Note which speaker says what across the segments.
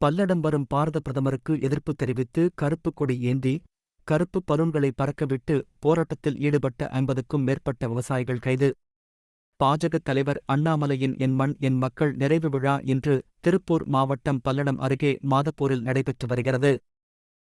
Speaker 1: பல்லடம் வரும் பாரத பிரதமருக்கு எதிர்ப்பு தெரிவித்து கருப்பு கொடி ஏந்தி கருப்பு பலூன்களை பறக்கவிட்டு போராட்டத்தில் ஈடுபட்ட ஐம்பதுக்கும் மேற்பட்ட விவசாயிகள் கைது. பாஜக தலைவர் அண்ணாமலையின் என் மண் என் மக்கள் நிறைவு விழா இன்று திருப்பூர் மாவட்டம் பல்லடம் அருகே மாதப்பூரில் நடைபெற்று வருகிறது.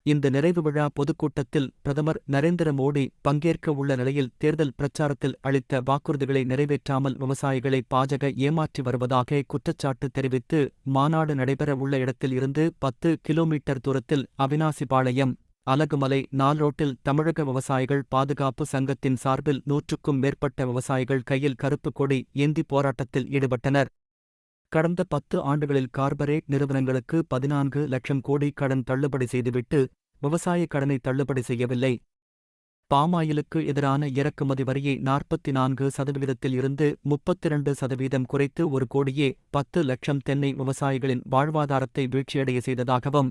Speaker 1: இந்த நிறைவு விழா பொதுக்கூட்டத்தில் பிரதமர் நரேந்திர மோடி பங்கேற்க உள்ள நிலையில் தேர்தல் பிரச்சாரத்தில் அளித்த வாக்குறுதிகளை நிறைவேற்றாமல் விவசாயிகளை பாஜக ஏமாற்றி வருவதாக குற்றச்சாட்டு தெரிவித்து மாநாடு நடைபெற உள்ள இடத்தில் இருந்து பத்து கிலோமீட்டர் தூரத்தில் அவினாசிபாளையம் அலகுமலை நால்ரோட்டில் தமிழக விவசாயிகள் பாதுகாப்பு சங்கத்தின் சார்பில் நூற்றுக்கும் மேற்பட்ட விவசாயிகள் கையில் கருப்பு கொடி ஏந்தி போராட்டத்தில் ஈடுபட்டனர். கடந்த பத்து ஆண்டுகளில் கார்பரேட் நிறுவனங்களுக்கு பதினான்கு லட்சம் கோடி கடன் தள்ளுபடி செய்துவிட்டு விவசாய கடனை தள்ளுபடி செய்யவில்லை. பாமாயிலுக்கு எதிரான இறக்குமதி வரியை நாற்பத்தி நான்கு சதவீதத்தில் இருந்து முப்பத்திரண்டு சதவீதம் குறைத்து ஒரு கோடியே பத்து லட்சம் தென்னை விவசாயிகளின் வாழ்வாதாரத்தை வீழ்ச்சியடைய செய்ததாகவும்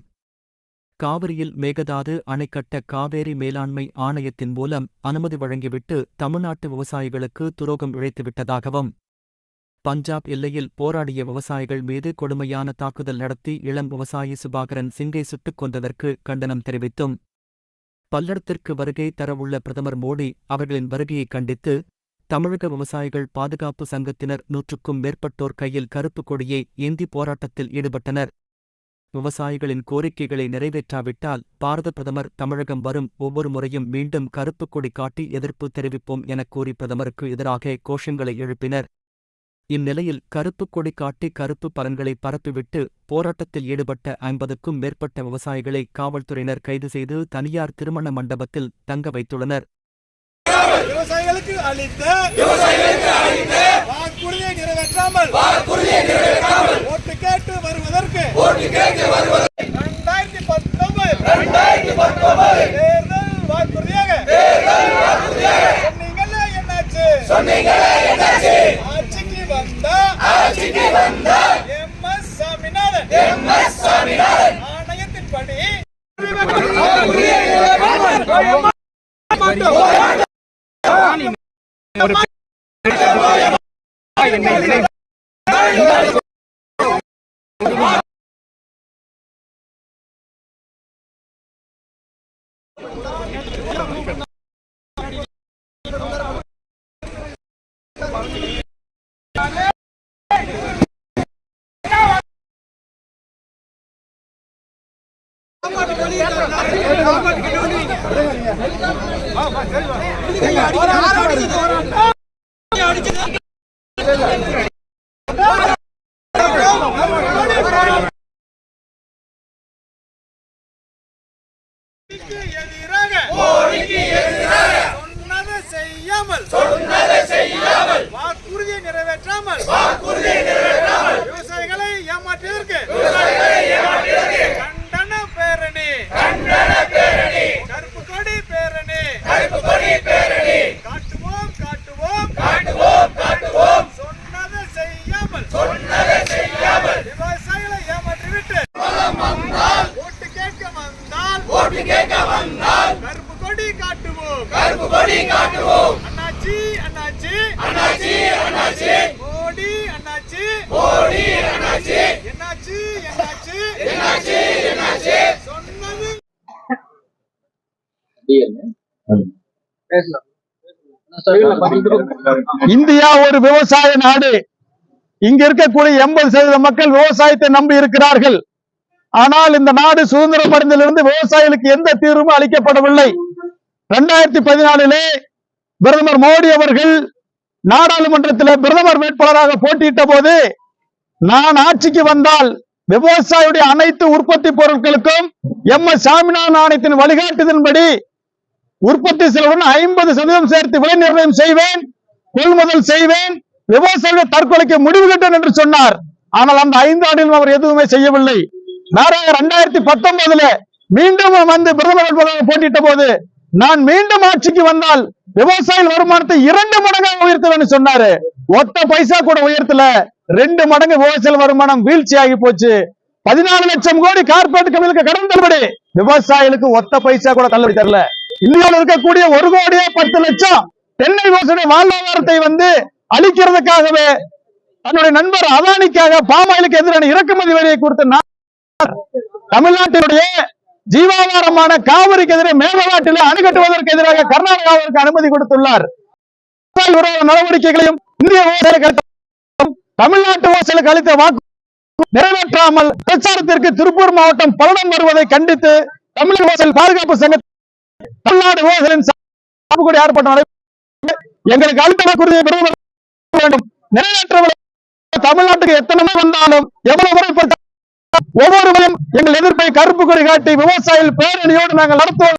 Speaker 1: காவிரியில் மேகதாது அணைக்கட்ட காவேரி மேலாண்மை ஆணையத்தின் மூலம் அனுமதி வழங்கிவிட்டு தமிழ்நாட்டு விவசாயிகளுக்கு துரோகம் இழைத்துவிட்டதாகவும் பஞ்சாப் எல்லையில் போராடிய விவசாயிகள் மீது கொடுமையான தாக்குதல் நடத்தி இளம் விவசாயி சுபாகரன் சிங்கை சுட்டுக் கொண்டதற்கு கண்டனம் தெரிவித்தும். பல்லடத்திற்கு வருகை தரவுள்ள பிரதமர் மோடி அவர்களின் வருகையைக் கண்டித்து தமிழக விவசாயிகள் பாதுகாப்பு சங்கத்தினர் நூற்றுக்கும் மேற்பட்டோர் கையில் கருப்பு கொடியை ஏந்தி போராட்டத்தில் ஈடுபட்டனர். விவசாயிகளின் கோரிக்கைகளை நிறைவேற்றாவிட்டால் பாரத பிரதமர் தமிழகம் வரும் ஒவ்வொரு முறையும் மீண்டும் கருப்பு கொடி காட்டி எதிர்ப்பு தெரிவிப்போம் எனக் கூறி பிரதமருக்கு எதிராக கோஷங்களை எழுப்பினர். இந்நிலையில் கருப்பு கொடி காட்டி கருப்பு பலன்களை பரப்பிவிட்டு போராட்டத்தில் ஈடுபட்ட ஐம்பதுக்கும் மேற்பட்ட விவசாயிகளை காவல்துறையினர் கைது செய்து தனியார் திருமண மண்டபத்தில் தங்க வைத்துள்ளனர்.
Speaker 2: ஒரு எதிராக சொன்னதை செய்யாமல் வாக்குறுதியை நிறைவேற்றாமல் வாக்குறுதியை நிறைவேற்ற ஏமாற்றியதற்கு கண்டன பேரணி கருப்பு கொடி பேரணி காட்டுவோம் காட்டுவோம் சொன்னதை செய்யாமல் விவசாயிகளை ஏமாற்றிவிட்டு ஓட்டு கேட்க வந்தால் கருப்பு கொடி காட்டுவோம். அண்ணாச்சி அண்ணாச்சி. மோடி அண்ணாச்சி. என்னாச்சு. சொன்னது
Speaker 3: இந்தியா ஒரு விவசாய நாடு. இங்க இருக்கக்கூடிய எண்பது சதவீத மக்கள் விவசாயத்தை நம்பி இருக்கிறார்கள். ஆனால் இந்த நாடு சுதந்திரம் அடைந்திலிருந்து விவசாயிகளுக்கு எந்த தீர்வும் அளிக்கப்படவில்லை. இரண்டாயிரத்தி பதினாலிலே பிரதமர் மோடி அவர்கள் நாடாளுமன்றத்தில் பிரதமர் வேட்பாளராக போட்டியிட்ட போது நான் ஆட்சிக்கு வந்தால் விவசாயியுடைய அனைத்து உற்பத்தி பொருட்களுக்கும் எம் எஸ் சாமிநாதன் ஆணையத்தின் வழிகாட்டுதலின்படி உற்பத்தி செலவுடன் ஐம்பது சதவீதம் சேர்த்து விலை நிர்ணயம் செய்வேன் கொள்முதல் செய்வேன் விவசாயிகள் தற்கொலைக்கு முடிவு கட்டும் என்று சொன்னார். ஆனால் அந்த ஐந்து ஆண்டிலும் அவர் எதுவுமே செய்யவில்லை. நாராக ரெண்டாயிரத்தி பத்தொன்பதுல மீண்டும் வந்து பிரதமர் வேட்பாளராக போட்டியிட்ட போது நான் மீண்டும் ஆட்சிக்கு வந்தால் விவசாயிகள் வருமானத்தை இரண்டு மடங்காக உயர்த்துவேன்னு சொன்னாரு. ஒத்த பைசா கூட உயர்த்தல. ரெண்டு மடங்கு விவசாய வருமானம் வீழ்ச்சி ஆகி போச்சு. பதினாலு லட்சம் கோடி கார்பரேட் கம்பெனிகளுக்கு கடன் தள்ளுபடி. விவசாயிகளுக்கு ஒத்த பைசா கூட தள்ளுபடி தரல. இந்தியாவில் இருக்கக்கூடிய ஒரு கோடியே பத்து லட்சம் தென்னை விவசாய வாழ்வாதாரத்தை வந்து அழிக்கிறதுக்காகவே தன்னுடைய நண்பர் அதானிக்காக பாமாயிலுக்கு எதிரான இறக்குமதி வரியை கொடுத்த தமிழ்நாட்டினுடைய ஜீவாதாரமான காவிரிக்கு எதிரே மேகநாட்டிலே அணுகட்டுவதற்கு எதிராக கர்நாடகாவிற்கு அனுமதி கொடுத்துள்ளார். விரோத நடவடிக்கைகளையும் இந்திய தமிழ்நாட்டு வாசலுக்கு அளித்த வாக்கு நிறைவேற்றாமல் பிரச்சாரத்திற்கு திருப்பூர் மாவட்டம் பலனம் வருவதை கண்டித்து தமிழக வாசல் பாதுகாப்பு சங்க தமிழ்நாடு விவசாயிகளின் ஆர்ப்பாட்டம் எங்களுக்கு அளித்த வாக்குறுதியை வேண்டும். நிறைவேற்ற தமிழ்நாட்டுக்கு எத்தனை வந்தாலும் எவ்வளவு முறை ஒவ்வொருவரும் எங்கள் எதிர்ப்பை கருப்பு கொடி காட்டி விவசாயிகள் பேரணியோடு நாங்கள் நடத்துவோம்.